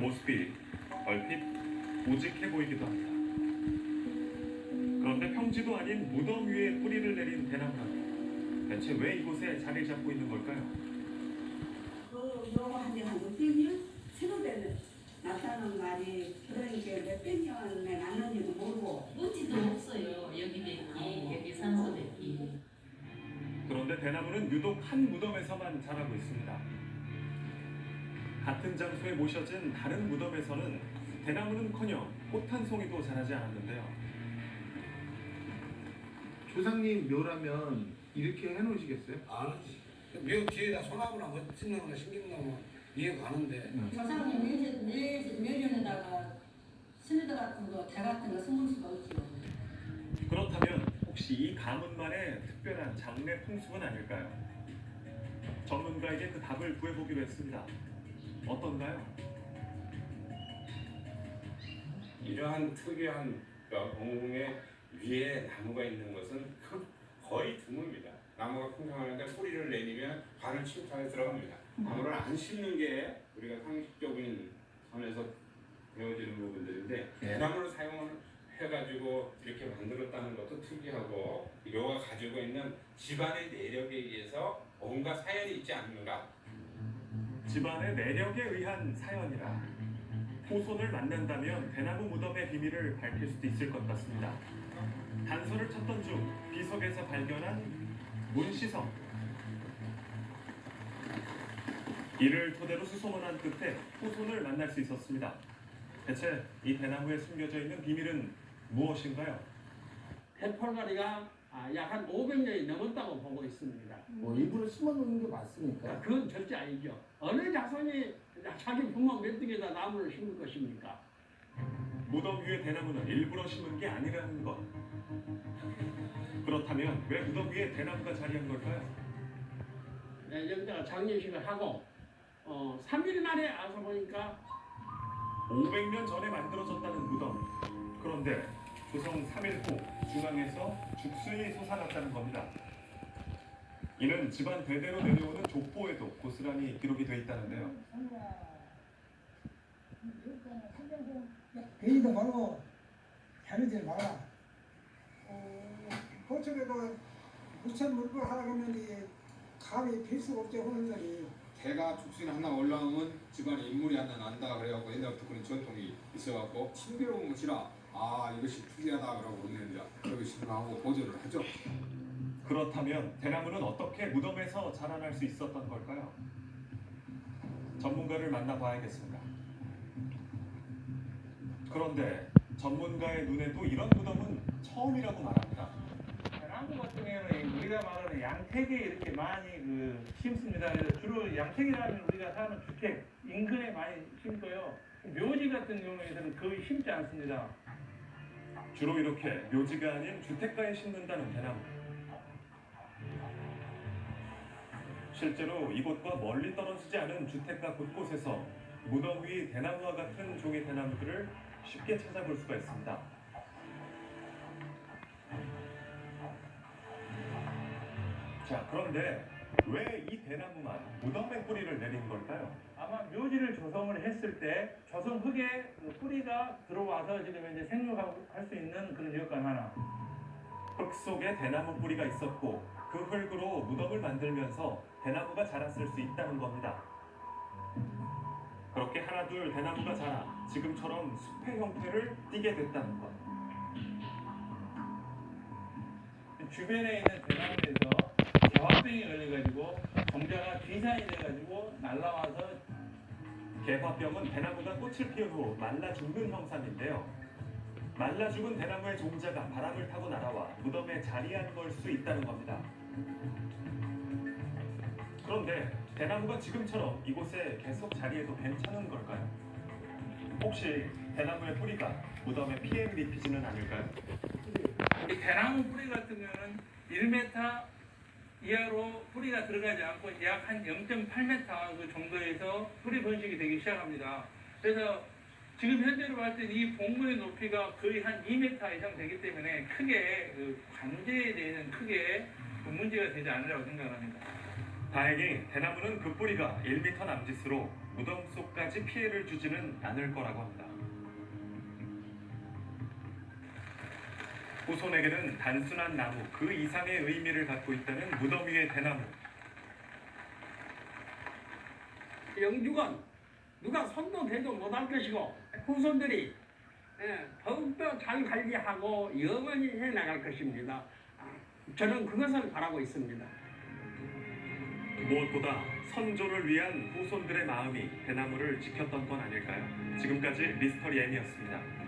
모습이 얼핏 우직해 보이기도 합니다. 그런데 평지도 아닌 무덤 위에 뿌리를 내린 대나무라면 대체 왜 이곳에 자리 잡고 있는 걸까요? 그 요거 한지 한 600년? 새로 되는 나타나는 말이 그러니까 몇백 년에 났는지도 모르고 뿌지도 없어요. 여기 뱉기, 여기 산소 뱉기. 그런데 대나무는 유독 한 무덤에서만 자라고 있습니다. 같은 장소에 모셔진 다른 무덤에서는 대나무는커녕 꽃 한 송이도 자라지 않았는데요. 조상님 묘라면 이렇게 해놓으시겠어요? 안 하지. 묘 뒤에다 소나무나 뭐 심는 거 신기는 거면 이해가 가는데 조상님 묘- 묘- 묘전에다가 스네드 같은 거, 대 같은 거 숨을 수가 없지요. 그렇다면 혹시 이 가문만의 특별한 장례 풍습은 아닐까요? 전문가에게 그 답을 구해보기로 했습니다. 어떤가요? 이러한 특이한 공궁의 위에 나무가 있는 것은 그 거의 드뭅니다. 나무가 풍성하는데 뿌리를 내리면 관을 침투해 들어갑니다. 나무를 안 심는 게 우리가 상식적인 선에서 배워지는 부분들인데 대나무를 사용을 해가지고 이렇게 만들었다는 것도 특이하고 이거가 가지고 있는 집안의 내력에 의해서 뭔가 사연이 있지 않는가 집안의 내력에 의한 사연이라 후손을 만난다면 대나무 무덤의 비밀을 밝힐 수도 있을 것 같습니다. 단서를 찾던 중 비석에서 발견한 문시성. 이를 토대로 수소문한 끝에 후손을 만날 수 있었습니다. 대체 이 대나무에 숨겨져 있는 비밀은 무엇인가요? 해펄가리가 아, 약 한 500년이 넘었다고 보고 있습니다. 뭐 일부러 심어놓는 게 맞습니까? 그러니까 그건 절대 아니죠. 어느 자손이 자기 부모 메뚜기에다 나무를 심을 것입니까? 무덤 위에 대나무는 일부러 심은 게 아니라는 것. 그렇다면 왜 무덤 위에 대나무가 자리한 걸까요? 네, 여기다가 장례식을 하고 어, 3일 만에 와서 보니까 500년 전에 만들어졌다는 무덤. 그런데 조성 3일 후 중앙에서 죽순이 솟아났다는 겁니다. 이는 집안 대대로 내려오는 족보에도 고스란히 기록이 돼 있다는데요. 베이도 말고 자르지. 어, 호적에도 무천 물고 하라면 이 감이 필 수가 없죠 혼자니. 개가 죽순이 하나 올라오면 집안에 인물이 하나 난다 그래갖고 옛날부터 그런 전통이 있어갖고 신비로운 것이라 아 이것이 특이하다 그러고 그러는데 그러고 신하고 보조를 하죠. 그렇다면 대나무는 어떻게 무덤에서 자라날 수 있었던 걸까요? 전문가를 만나봐야겠습니다. 그런데 전문가의 눈에도 이런 무덤은 처음이라고 말합니다. 대나무 같은 경우는 우리가 말하는 양택에 이렇게 많이 그 심습니다. 주로 양택이라면 우리가 사는 주택 인근에 많이 심고요. 묘지 같은 경우에는 거의 심지 않습니다. 주로 이렇게 묘지가 아닌 주택가에 심는다는 대나무. 실제로 이곳과 멀리 떨어지지 않은 주택가 곳곳에서 무덤 위 대나무와 같은 종의 대나무들을 쉽게 찾아볼 수가 있습니다. 자, 그런데 왜 이 대나무만 무덤에 뿌리를 내린 걸까요? 아마 묘지를 조성을 했을 때 조성 흙에 그 뿌리가 들어와서 지금 이제 생육할 수 있는 그런 여건 하나. 흙 속에 대나무 뿌리가 있었고 그 흙으로 무덤을 만들면서 대나무가 자랐을 수 있다는 겁니다. 그렇게 하나 둘 대나무가 자라 지금처럼 숲의 형태를 띠게 됐다는 것. 주변에 있는 대나무에서 개화병이 걸려가지고 종자가 귀산이 돼가지고 날라와서 개화병은 대나무가 꽃을 피운 후 말라 죽는 형상인데요. 말라 죽은 대나무의 종자가 바람을 타고 날아와 무덤에 자리한 걸 수 있다는 겁니다. 그런데 대나무가 지금처럼 이곳에 계속 자리해도 괜찮은 걸까요? 혹시 대나무의 뿌리가 무덤에 피해를 입히지는 않을까요? 우리 대나무 뿌리 같은 경우는 1m 이하로 뿌리가 들어가지 않고 약 한 0.8m 그 정도에서 뿌리 번식이 되기 시작합니다. 그래서 지금 현재로 봤을 때 이 봉문의 높이가 거의 한 2m 이상 되기 때문에 크게 그 관제에 대해서는 크게 그 문제가 되지 않으라고 생각합니다. 다행히 대나무는 그 뿌리가 1m 남짓으로 무덤 속까지 피해를 주지는 않을 거라고 합니다. 후손에게는 단순한 나무 그 이상의 의미를 갖고 있다는 무덤 위의 대나무. 영주건 누가 손도 대도 못할 것이고 후손들이 예, 더욱더 잘 관리하고 영원히 해나갈 것입니다. 아, 저는 그것을 바라고 있습니다. 무엇보다 선조를 위한 후손들의 마음이 대나무를 지켰던 건 아닐까요? 지금까지 미스터리 M이었습니다.